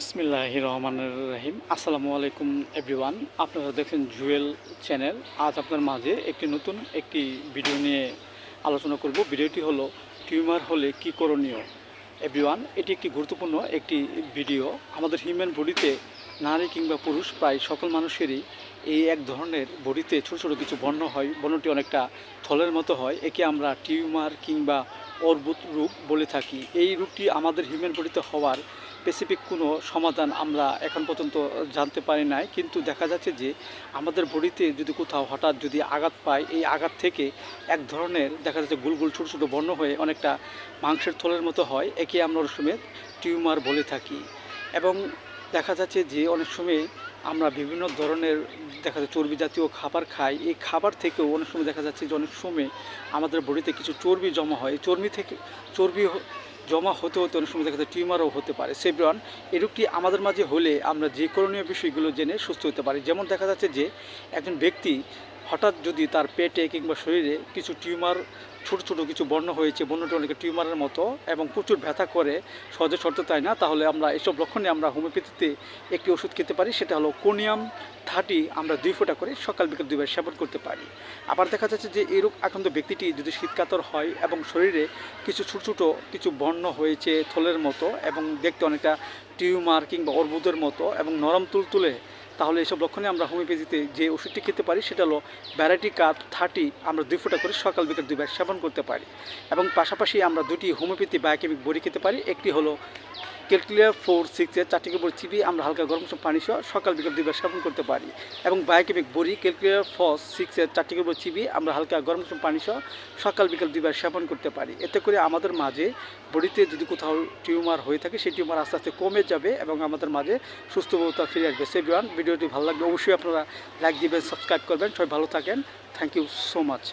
বিসমিল্লাহ রহমানুর রহিম। আসসালামু আলাইকুম, এভরিওয়ান। আপনারা দেখেন জুয়েল চ্যানেল। আজ আপনার মাঝে একটি নতুন একটি ভিডিও নিয়ে আলোচনা করব। ভিডিওটি হলো, টিউমার হলে কি করণীয়? এভরিওয়ান, এটি একটি গুরুত্বপূর্ণ একটি ভিডিও। আমাদের হিউম্যান বডিতে নারী কিংবা পুরুষ, প্রায় সকল মানুষেরই এই এক ধরনের বডিতে ছোটো ছোটো কিছু বর্ণ হয়। বর্ণটি অনেকটা থলের মতো হয়। একে আমরা টিউমার কিংবা অর্বুদ রূপ বলে থাকি। এই রূপটি আমাদের হিউম্যান বডিতে হওয়ার স্পেসিফিক কোনো সমাধান আমরা এখন পর্যন্ত জানতে পারি নাই, কিন্তু দেখা যাচ্ছে যে আমাদের বডিতে যদি কোথাও হঠাৎ যদি আঘাত পায়, এই আঘাত থেকে এক ধরনের দেখা যাচ্ছে গুল ছোটো ছোটো বর্ণ হয়ে অনেকটা মাংসের থলের মতো হয়, একে আমরা সময় টিউমার বলে থাকি। এবং দেখা যাচ্ছে যে অনেক সময় আমরা বিভিন্ন ধরনের দেখা যাচ্ছে চর্বি জাতীয় খাবার খাই, এই খাবার থেকেও অনেক সময় দেখা যাচ্ছে যে অনেক সময় আমাদের বডিতে কিছু চর্বি জমা হয় চর্বি থেকে, চর্বি জমা হতে হতে অনেক সময় দেখা যায় টিউমারও হতে পারে, সেব্রন। এই রোগটি আমাদের মাঝে হলে আমরা যে করণীয় বিষয়গুলো জেনে সুস্থ হতে পারি? যেমন দেখা যাচ্ছে যে একজন ব্যক্তি হঠাৎ যদি তার পেটে কিংবা শরীরে কিছু টিউমার, ছোটো ছোটো কিছু বর্ণ হয়েছে বর্ণটি অনেক টিউমারের মতো এবং প্রচুর ব্যথা করে, সহজে সরতে তাই না, তাহলে আমরা এসব লক্ষণে আমরা হোমিওপ্যাথিতে একটি ওষুধ খেতে পারি, সেটা হলো কোনিয়াম থার্টি আমরা দুই ফোঁটা করে সকাল বিকেল দুইবার সেবন করতে পারি। আবার দেখা যাচ্ছে যে এই রোগ আক্রান্ত ব্যক্তিটি যদি শীতকাতর হয় এবং শরীরে কিছু ছোটো ছোটো কিছু বর্ণ হয়েছে থলের মতো এবং দেখতে অনেকটা টিউমার কিংবা অর্বুদের মতো এবং নরম তুলতুলে তাহলে এইসব লক্ষণে আমরা হোমিওপ্যাথিতে যে ওষুধটি খেতে পারি সেটা হলো ভ্যারাইটি কাপ থার্টি আমরা দুই ফোঁটা করে সকাল বিকেল দুইবার সেবন করতে পারি। এবং পাশাপাশি আমরা দুটি হোমিওপ্যাথি বায়োকেমিক বড়ি খেতে পারি। একটি হলো ক্যালকুলিয়ার ফোর সিক্সের চারটি কেবল চিবি আমরা হালকা গরম পানি সহ সকাল বিকেল দুইবার সেবন করতে পারি। এবং বায়োকেমিক বড়ি ক্যালকুলিয়ার ফস সিক্সের চারটি কেবল চিবি আমরা হালকা গরম পানি সহ সকাল বিকেল দুইবার সেবন করতে পারি। এতে করে আমাদের মাঝে বডিতে যদি কোথাও টিউমার হয়ে থাকে, সেই টিউমার আস্তে আস্তে কমে যাবে এবং আমাদের মাঝে সুস্থতা ফিরে আসবে। সেভিওয়ান ভিডিওটি ভালো লাগবে অবশ্যই আপনারা লাইক দিবেন সাবস্ক্রাইব করবেন। সবাই ভালো থাকেন। Thank you so much